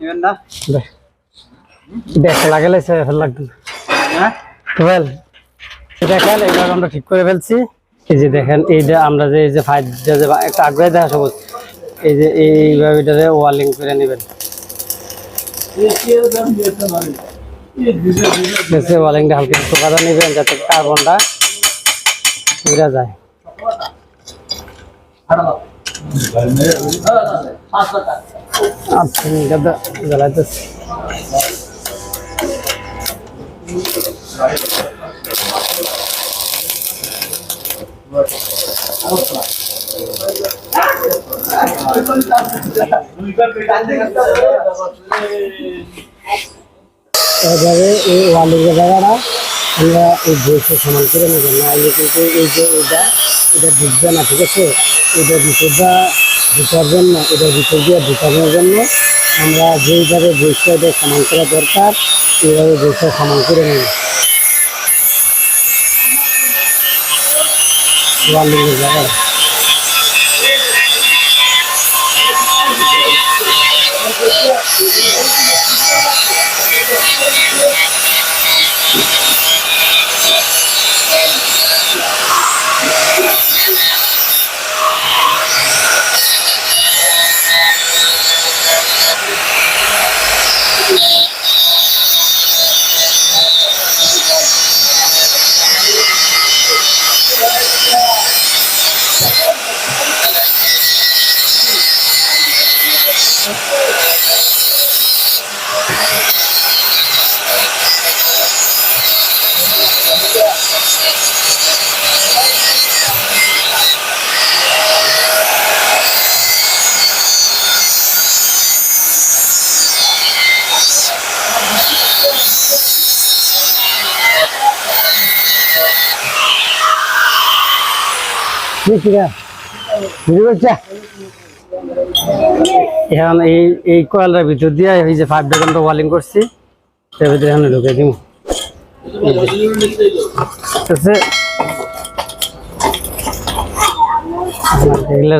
নেবেন না? দেখ লাগালে লাগবে। হ্যাঁ? টুয়েল দেখেন এইভাবে আমরা ঠিক করে ফেলছি। এই যে দেখেন আমরা যে এই যে ফাইভটা যে বা- একটা আগ্রহে দেখা সবুজ। এই যে এইভাবে এটাতে ওয়ালিং করে নেবেন। ওয়ালিংটা হালকা একটু কাদা নেবেন যাতে কার্বনটা উড়ে যায়। গাদা জ্বালাইতেছি এভাবে এই ওয়ালিংয়ের জায়গাটা আমরা এই বইকে সমান করে নেবেন নাহলে কিন্তু এই যে এটা এটা ঢুকবে না, ঠিক আছে? এটা ভিতরটা ঢুকার জন্য, এটা ভিতর দিয়ে ঢুকানোর জন্য আমরা যেইভাবে বইটা এটা সমান করা দরকার, এইভাবে বইটা সমান করে নেব। ওয়ালিংয়ের এখন এই এই কয়েলটার ভিতর দিয়ে এই যে ফাইভ ড্রাগন আমরা ওয়ালিং করছি, এর ভিতরে এখানে ঢুকে দিব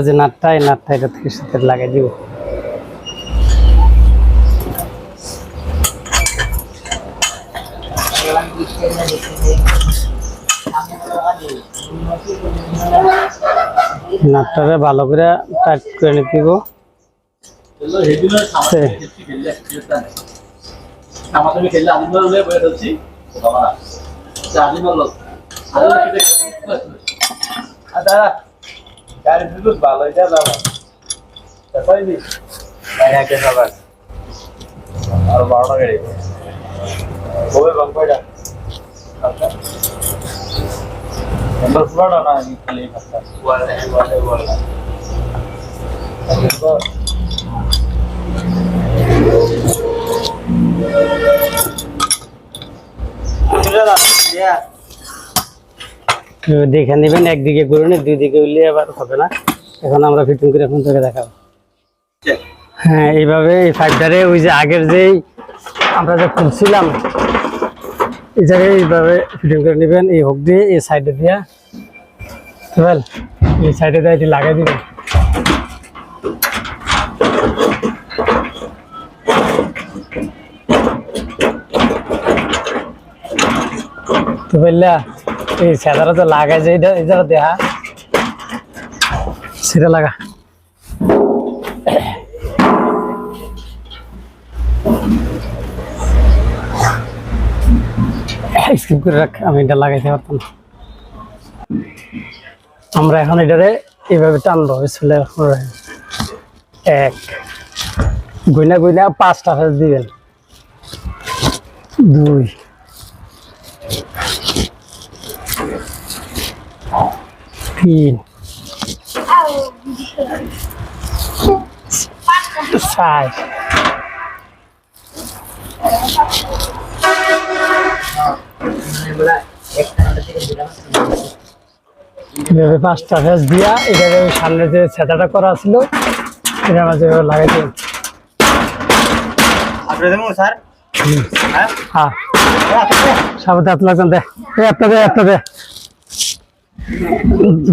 যে নাটটা, এই নাটটা এটা থেকে সাথে লাগাই দিব। নাটটারে ভালো করে টাইট করে নিতে ভালো সবার আর বারোটা গাড়ি। কবে বাং কয়টা দেখে নেবেন একদিকে করে নি দুই দিকে উঠলে আবার হবে না। এখন আমরা ফিটিং করে এখন তোকে দেখাবো। হ্যাঁ এইভাবে এই ফাইভটারে ওই যে আগের যেই আমরা যে খুলছিলাম এই জায়গায় এইভাবে ফিটিং করে নেবেন, এই হোক দিয়ে এই সাইডে দিয়া। বুঝলেন এই সাইডে দিয়ে এটি লাগাই দিবেন তো বললা, এই সাদারা তো লাগাই যে এটা এটা দেখা সেটা লাগা। স্কিপ করে রাখ, আমি এটা লাগাইতে পারতাম। আমরা এখন এটারে এইভাবে টানবো রহমানির এক গইনা গইনা পাঁচটা ফেস দিবেন দুই, তিন, চার এভাবে পাঁচটা ফেস দিয়া এটাকে সামনে যে সেটাটা করা ছিল এটা মাঝে লাগাই দিন হ্যাঁ? হ্যাঁ। সাবধানে হাত লাগছেন দে। এই একটা দে একটা দে।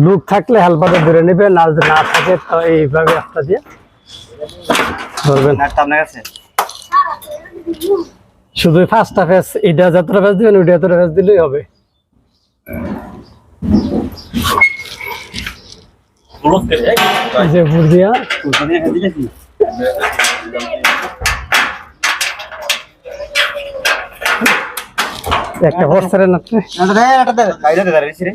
লুক থাকলে হালপাতে ধরে নেবে না যদি না থাকে তো এইভাবে একটা দিয়ে ধরবেন। আপনার কাছে? শুধু ফার্স্টটা ফেস এটা যতটা ফেস দিবেন, ওইটা যতটা ফেস দিলেই হবে। একটা বস্তারে না এটা দে এটা দে বাইরে দে দাঁড়িয়েছি রে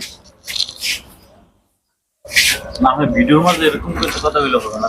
না হয় ভিডিওর এরকম করে কথা না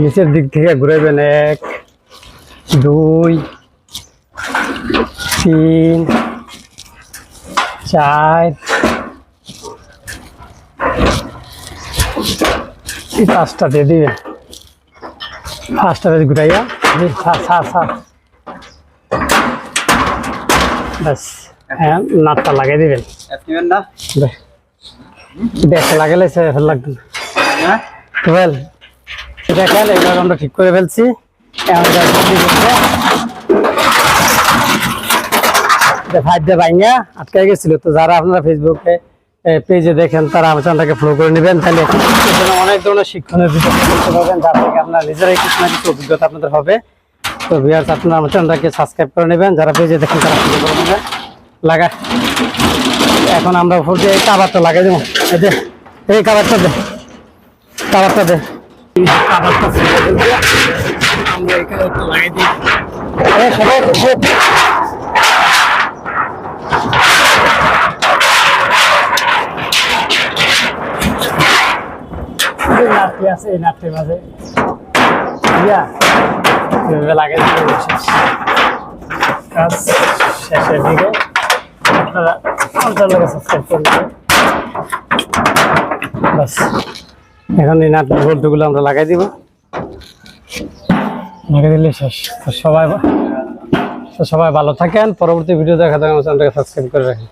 নিচের দিক থেকে ঘুরাইবেন এক দুই তিন চার এই পাঁচটা দিয়ে দিবেন। পাঁচটা দিয়ে ঘুরাইয়া ব্যাস হ্যাঁ নাটটা লাগিয়ে দিবেন। না? বেশ লাগালে লাগবে না। হ্যাঁ? টুয়েলভ। দেখেন আমরা ঠিক করে ফেলছি। এখন যা বৃষ্টি পড়ছে। এটা ভাইঙ্গা আটকে গেছিল। তো যারা আপনারা ফেসবুকে পেজে দেখেন, তারা চ্যানেলটাকে ফলো করে নেবেন। তাহলে অনেক ধরনের আপনারা নিজেরাই কিছু না কিছু অভিজ্ঞতা আপনাদের হবে। তো ভিউয়ার্স আপনারা আমার চ্যানেলটাকে সাবস্ক্রাইব করে নেবেন। যারা পেজে দেখেন, তারা ফলো করে নেবেন। লাগা, এখন আমরা এই কাবারটা লাগাই দেবো। এই যে, এই কাবারটা দে কাবারটা কাবারটা ছেড়ে আছে এই নাটটির মাঝে এভাবে লাগাই দিলে কাজ শেষের দিকে আপনারা আমার চ্যানেলকে সাবস্ক্রাইব করে বাস এখন এই নাট বল্টুগুলো আমরা লাগাই দিব। লাগাই দিলে শেষ। সবাই সবাই ভালো থাকেন। পরবর্তী ভিডিও দেখা থাকে আমার চ্যানেলটাকে সাবস্ক্রাইব করে রাখেন।